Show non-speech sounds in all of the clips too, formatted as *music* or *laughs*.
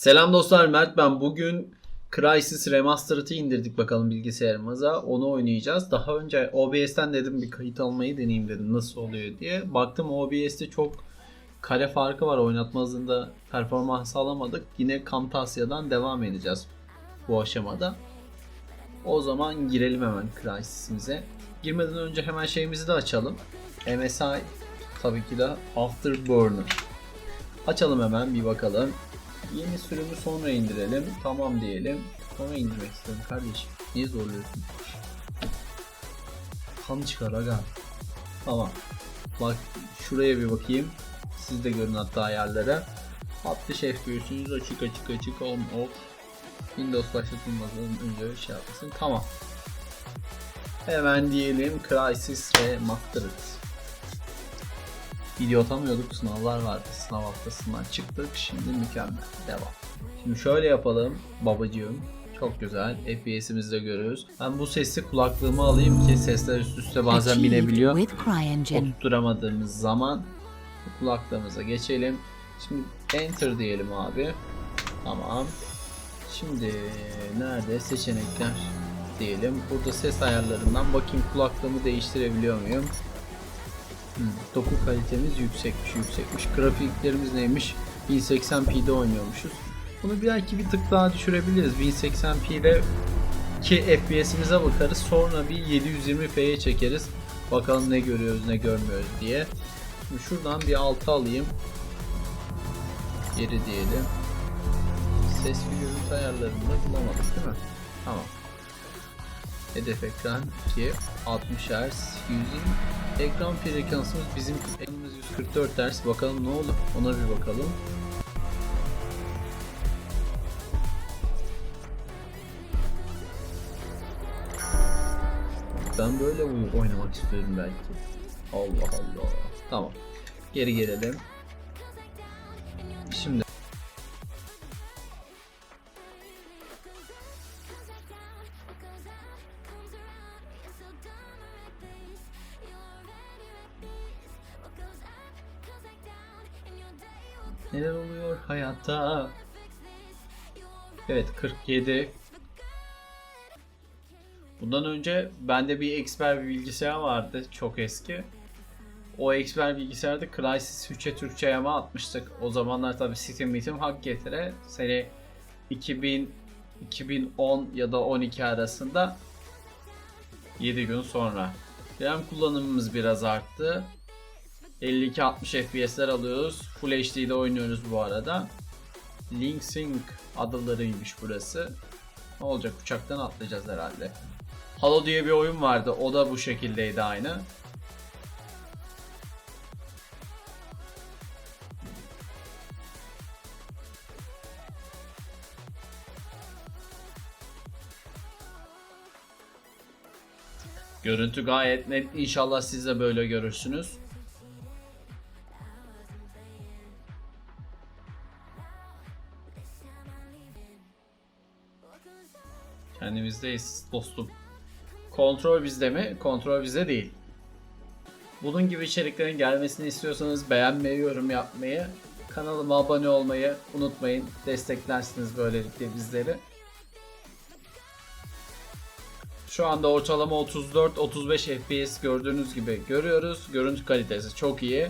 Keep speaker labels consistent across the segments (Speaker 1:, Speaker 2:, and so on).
Speaker 1: Selam dostlar Mert ben. Bugün Crysis Remastered'ı indirdik bakalım bilgisayarımıza. Onu oynayacağız. Daha önce OBS'ten dedim bir kayıt almayı deneyeyim dedim nasıl oluyor diye. Baktım OBS'te çok kare farkı var. Oynatma hızında performans alamadık. Yine Camtasia'dan devam edeceğiz bu aşamada. O zaman girelim hemen Crysis'imize. Girmeden önce hemen şeyimizi de açalım. MSI tabii ki de Afterburner. Açalım hemen bir bakalım. Yeni sürümü sonra indirelim. Tamam diyelim. Sonra indirmek istiyorum kardeşim. Niye zorluyorsun? Kan çıkar aga. Tamam. Bak şuraya bir bakayım. Siz de görün hatta ayarlara. 60 FPS'ünüz açık açık açık on off. Windows başlatılmadan önce şey yapmasın. Tamam. Hemen diyelim Crysis Remastered. Video atamıyorduk sınavlar vardı. Sınav haftasından çıktık. Şimdi mükemmel. Devam. Şimdi şöyle yapalım babacığım. Çok güzel. FPS'imizi de görüyoruz. Ben bu sesli kulaklığımı alayım ki sesler üst üste bazen binebiliyor. Oturtturamadığımız zaman kulaklığımıza geçelim. Şimdi enter diyelim abi. Tamam. Şimdi nerede seçenekler diyelim. Burada ses ayarlarından bakayım kulaklığımı değiştirebiliyor muyum? Hmm, doku kalitemiz yüksekmiş yüksekmiş. Grafiklerimiz neymiş? 1080p'de oynuyormuşuz. Bunu belki bir tık daha düşürebiliriz. 1080p'de ki FPS'imize bakarız. Sonra bir 720p'ye çekeriz. Bakalım ne görüyoruz ne görmüyoruz diye. Şimdi şuradan bir 6 alayım. Geri diyelim. Ses ve görüntü ayarlarında bulamadık değil mi? Tamam. Hedef ekran 2 60 Hz 120 ekran frekansımız bizim ekranımız 144 Hz bakalım ne olur? Ona bir bakalım. Ben böyle oy- oynamak istiyorum belki. Allah Allah. Tamam. Geri gelelim. Şimdi Neler oluyor hayatta? Evet 47. Bundan önce bende bir Expert bir bilgisayar vardı çok eski. O Expert bilgisayarda Crysis 3'e Türkçe yama atmıştık. O zamanlar tabi Steam Meet'im hak getire. Sene 2000 2010 ya da 12 arasında 7 gün sonra. RAM kullanımımız biraz arttı. 52-60 FPS'ler alıyoruz. Full HD'de oynuyoruz bu arada. Link Sync adalarıymış burası. Ne olacak uçaktan atlayacağız herhalde. Halo diye bir oyun vardı. O da bu şekildeydi aynı. Görüntü gayet net. İnşallah siz de böyle görürsünüz. Kendimizdeyiz dostum. Kontrol bizde mi? Kontrol bizde değil. Bunun gibi içeriklerin gelmesini istiyorsanız beğenmeyi, yorum yapmayı, kanalıma abone olmayı unutmayın. Desteklersiniz böylelikle bizleri. Şu anda ortalama 34-35 FPS gördüğünüz gibi görüyoruz. Görüntü kalitesi çok iyi.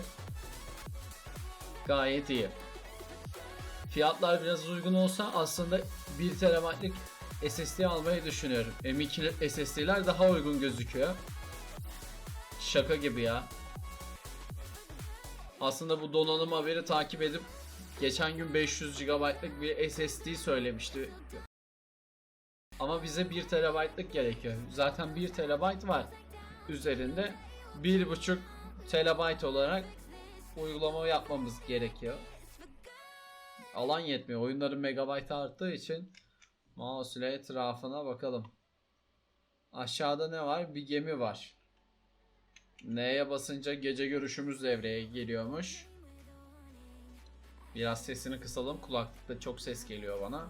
Speaker 1: Gayet iyi. Fiyatlar biraz uygun olsa aslında 1 TB'lik SSD almayı düşünüyorum. M2 SSD'ler daha uygun gözüküyor. Şaka gibi ya. Aslında bu donanım haberi takip edip geçen gün 500 GB'lık bir SSD söylemişti. Ama bize 1 TB'lık gerekiyor. Zaten 1 TB var üzerinde. 1.5 TB olarak uygulama yapmamız gerekiyor. Alan yetmiyor. Oyunların megabaytı arttığı için Mouse ile etrafına bakalım. Aşağıda ne var? Bir gemi var. N'ye basınca gece görüşümüz devreye geliyormuş. Biraz sesini kısalım. Kulaklıkta çok ses geliyor bana.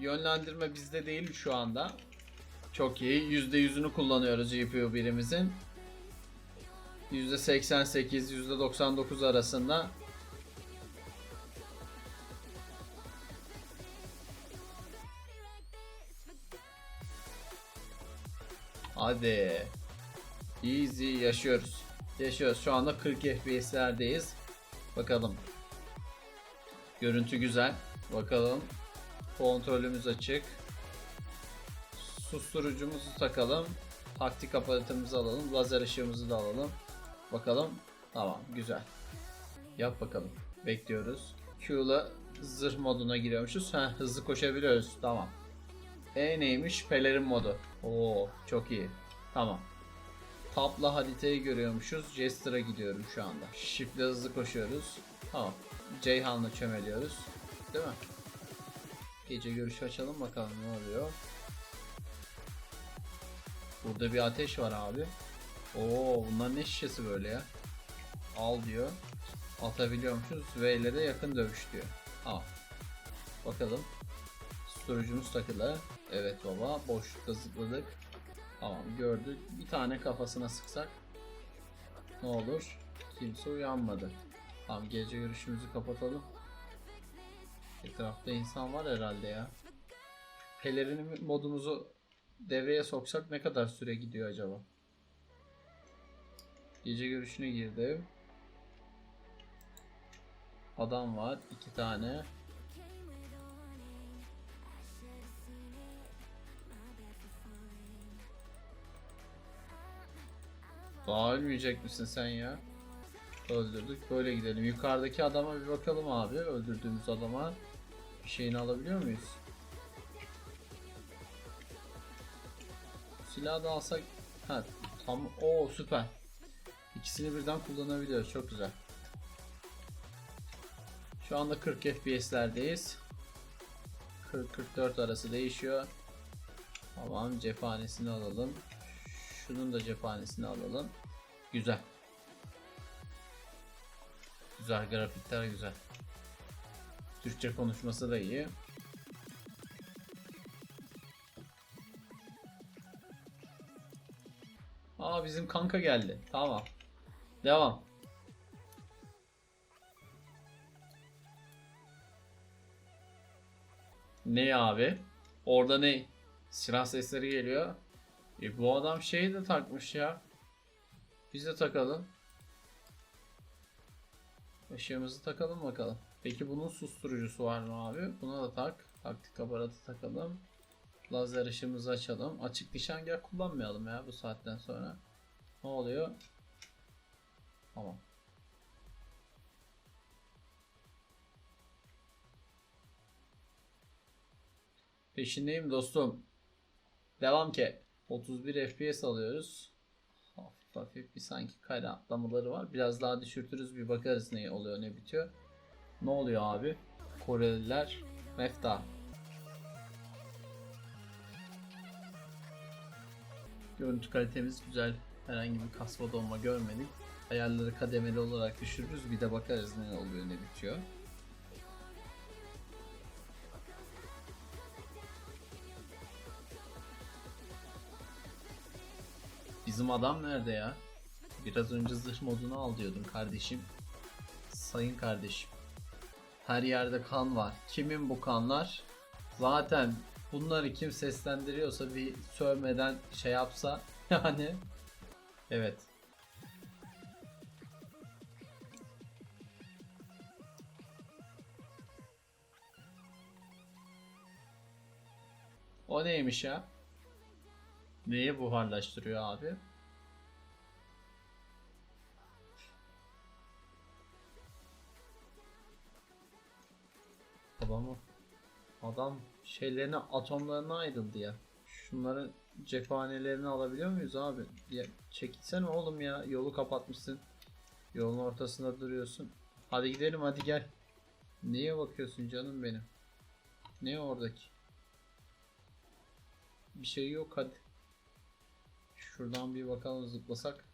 Speaker 1: Yönlendirme bizde değil şu anda. Çok iyi. %100'ünü kullanıyoruz GPU birimizin. %88, %99 arasında Hadi. Easy yaşıyoruz. Yaşıyoruz. Şu anda 40 FPS'lerdeyiz. Bakalım. Görüntü güzel. Bakalım. Kontrolümüz açık. Susturucumuzu takalım. Taktik aparatımızı alalım. Lazer ışığımızı da alalım. Bakalım. Tamam. Güzel. Yap bakalım. Bekliyoruz. Q'la zırh moduna giriyormuşuz. Ha, hızlı koşabiliyoruz. Tamam. E neymiş? Pelerin modu. Oo, çok iyi. Tamam. Tapla haritayı görüyormuşuz. Jester'a gidiyorum şu anda. Shift'le hızlı koşuyoruz. Tamam. Ceyhan'la çömeliyoruz. Değil mi? Gece görüşü açalım bakalım ne oluyor. Burada bir ateş var abi. Oo bunlar ne şişesi böyle ya? Al diyor. Atabiliyormuşuz. V ile de yakın dövüş diyor. Tamam. Bakalım. Storage'umuz takılı. Evet baba. Boşlukta zıpladık. Tamam gördük. Bir tane kafasına sıksak. Ne olur? Kimse uyanmadı. Tamam gece görüşümüzü kapatalım. Etrafta insan var herhalde ya. Pelerin modumuzu devreye soksak ne kadar süre gidiyor acaba? Gece görüşüne girdim. Adam var. iki tane. Daha ölmeyecek misin sen ya? Öldürdük. Böyle gidelim. Yukarıdaki adama bir bakalım abi. Öldürdüğümüz adama. Bir şeyini alabiliyor muyuz? Silahı da alsak... Ha, tam... o süper. İkisini birden kullanabiliyoruz. Çok güzel. Şu anda 40 FPS'lerdeyiz. 40-44 arası değişiyor. Tamam cephanesini alalım. Şunun da cephanesini alalım. Güzel. Güzel grafikler güzel. Türkçe konuşması da iyi. Aa bizim kanka geldi. Tamam. Devam. Ne abi? Orada ne? Silah sesleri geliyor. E bu adam şeyi de takmış ya. Biz de takalım. Işığımızı takalım bakalım. Peki bunun susturucusu var mı abi? Buna da tak. Taktik aparatı takalım. Lazer ışığımızı açalım. Açık nişangah kullanmayalım ya bu saatten sonra. Ne oluyor? Tamam. Peşindeyim dostum. Devam ki. 31 FPS alıyoruz. Hafif hafif bir sanki kare atlamaları var. Biraz daha düşürtürüz bir bakarız ne oluyor ne bitiyor. Ne oluyor abi? Koreliler mefta. Görüntü kalitemiz güzel. Herhangi bir kasma donma görmedik. Ayarları kademeli olarak düşürürüz. Bir de bakarız ne oluyor ne bitiyor. Bizim adam nerede ya? Biraz önce zırh modunu al diyordun kardeşim. Sayın kardeşim. Her yerde kan var. Kimin bu kanlar? Zaten bunları kim seslendiriyorsa bir sövmeden şey yapsa *laughs* yani. Evet. O neymiş ya? Neyi buharlaştırıyor abi? Adamı adam şeylerine atomlarına ayrıldı ya. Şunların cephanelerini alabiliyor muyuz abi? Ya çekilsene oğlum ya. Yolu kapatmışsın. Yolun ortasında duruyorsun. Hadi gidelim hadi gel. Neye bakıyorsun canım benim? Ne oradaki? Bir şey yok hadi. Şuradan bir bakalım zıplasak.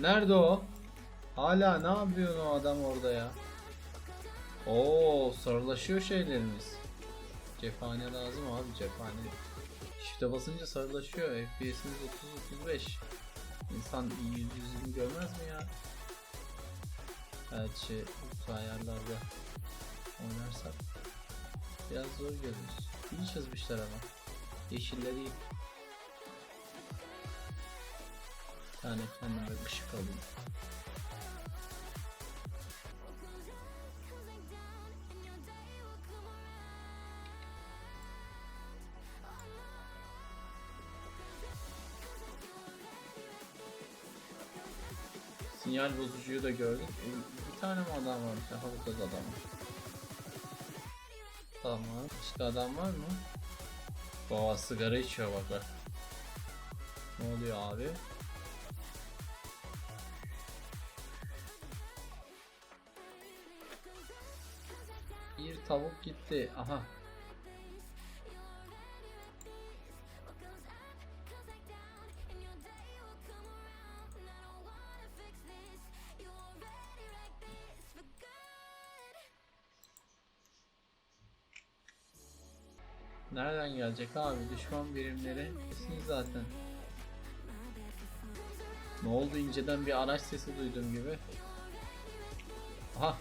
Speaker 1: Nerede o? Hala ne yapıyor o adam orada ya? Oo sarılaşıyor şeylerimiz. Cephane lazım abi cephane. Shift'e basınca sarılaşıyor. FPS'imiz 30-35. İnsan iyi yüz yüzünü görmez mi ya? Evet şey bu ayarlarda oynarsak biraz zor görürüz. İyi çizmişler ama. Yeşilleri iyi. Bir tane kendime ışık alayım. Sinyal bozucuyu da gördük. Bir- Bir tane mi adam var? Daha burada da adam var. Tamam. Başka adam var mı? Baba sigara içiyor bak. Ne oluyor abi? Bir tavuk gitti. Aha. Nereden gelecek abi? Düşman birimleri kesin zaten. Ne oldu inceden bir araç sesi duydum gibi. Aha.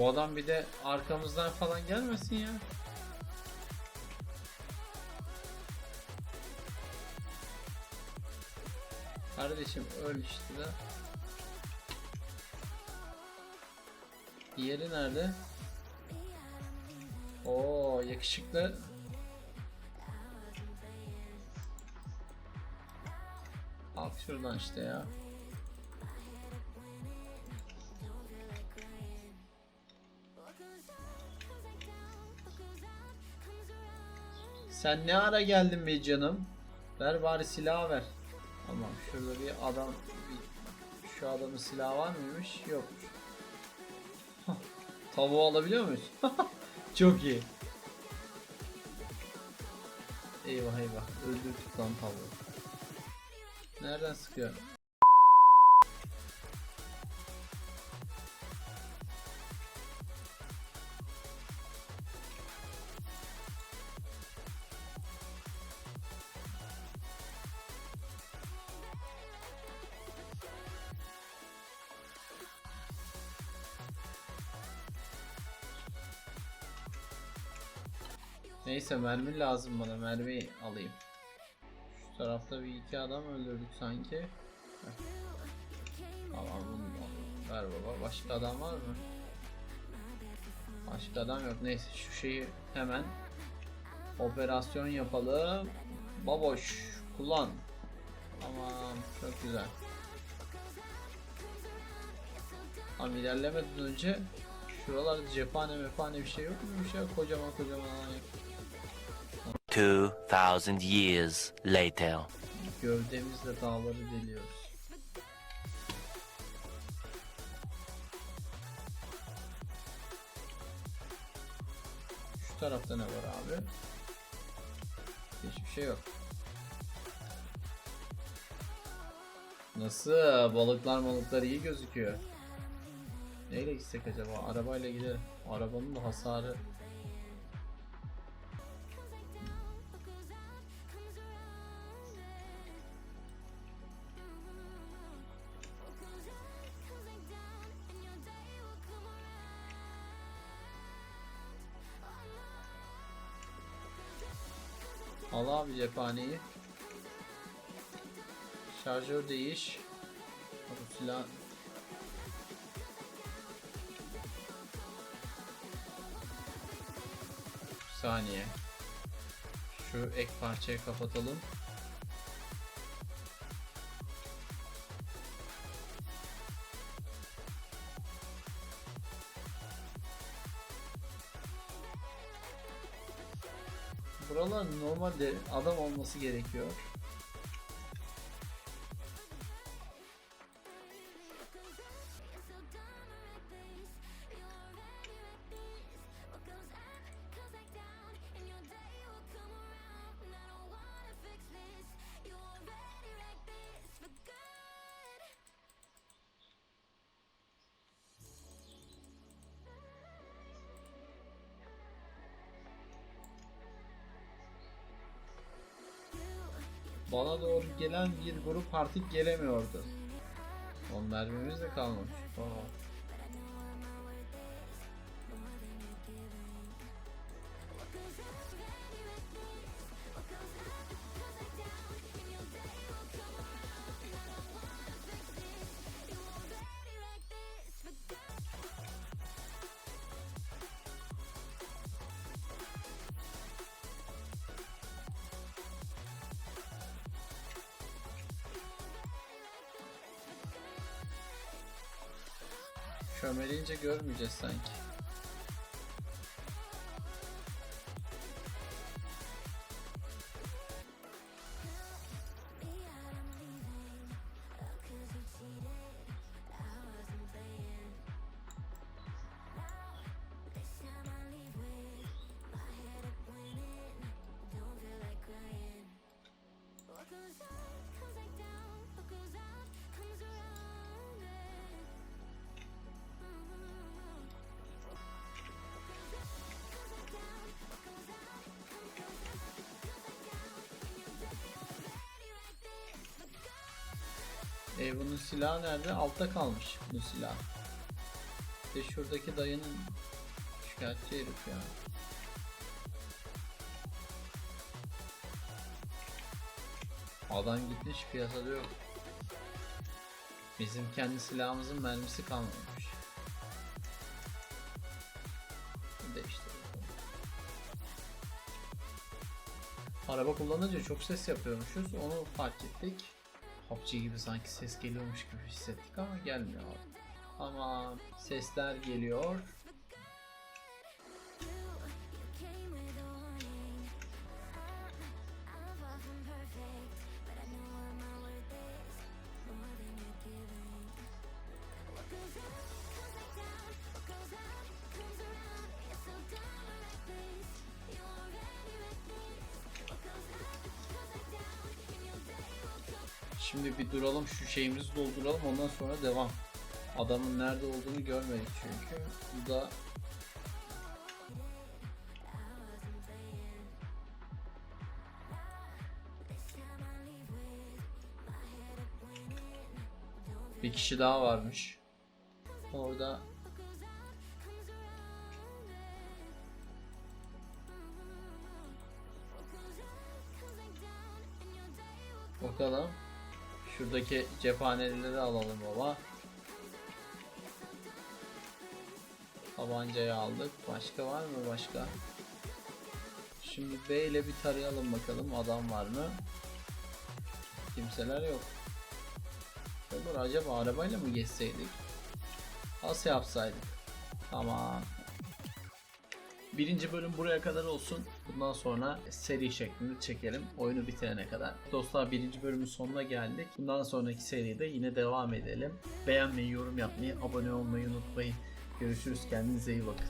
Speaker 1: Bu adam bir de arkamızdan falan gelmesin ya. Kardeşim öl işte de. Diğeri nerede? Oo yakışıklı. Al şuradan işte ya. Sen ne ara geldin be canım? Ver bari silahı ver. Tamam şurada bir adam bir, şu adamın silahı var mıymış? Yok. Tavuğu alabiliyor muyuz? *laughs* Çok iyi. Eyvah eyvah öldürdük lan tavuğu. Nereden sıkıyor? Neyse mermi lazım bana mermi alayım. Şu tarafta bir iki adam öldürdük sanki. Heh. Tamam bunu ver baba. Başka adam var mı? Başka adam yok. Neyse şu şeyi hemen operasyon yapalım. Baboş kullan. Tamam çok güzel. Tam ilerlemeden önce şuralarda cephane mephane bir şey yok muymuş ya kocaman kocaman alan.
Speaker 2: 2,000 years later.
Speaker 1: Gövdemizle dağları deliyoruz. Şu tarafta ne var abi? Hiçbir şey yok. Nasıl? Balıklar malıklar iyi gözüküyor. Neyle gitsek acaba? Arabayla gidelim. Arabanın da hasarı Al abi cephaneyi. Şarjör değiş. Bu saniye. Şu ek parçayı kapatalım. Buralar normalde adam olması gerekiyor. Bana doğru gelen bir grup artık gelemiyordu. Son mermimiz de kalmamış. Aa. Çömeleyince görmeyeceğiz sanki. E bunun silahı nerede? Altta kalmış bu silah. İşte şuradaki dayının şikayetçi herif ya. Adam gitmiş piyasada yok. Bizim kendi silahımızın mermisi kalmamış. Değiştirelim. Araba kullanınca çok ses yapıyormuşuz. Onu fark ettik. PUBG gibi sanki ses geliyormuş gibi hissettik ama gelmiyor. Ama sesler geliyor. Duralım şu şeyimizi dolduralım ondan sonra devam. Adamın nerede olduğunu görmedik çünkü. Bu da bir kişi daha varmış. Orada bakalım. Şuradaki cephaneleri alalım baba. Tabancayı aldık. Başka var mı başka? Şimdi B ile bir tarayalım bakalım adam var mı? Kimseler yok. Olur acaba arabayla mı geçseydik? Nasıl yapsaydık? Tamam. Birinci bölüm buraya kadar olsun. Bundan sonra seri şeklinde çekelim oyunu bitirene kadar. Dostlar birinci bölümün sonuna geldik. Bundan sonraki seride yine devam edelim. Beğenmeyi, yorum yapmayı, abone olmayı unutmayın. Görüşürüz. Kendinize iyi bakın.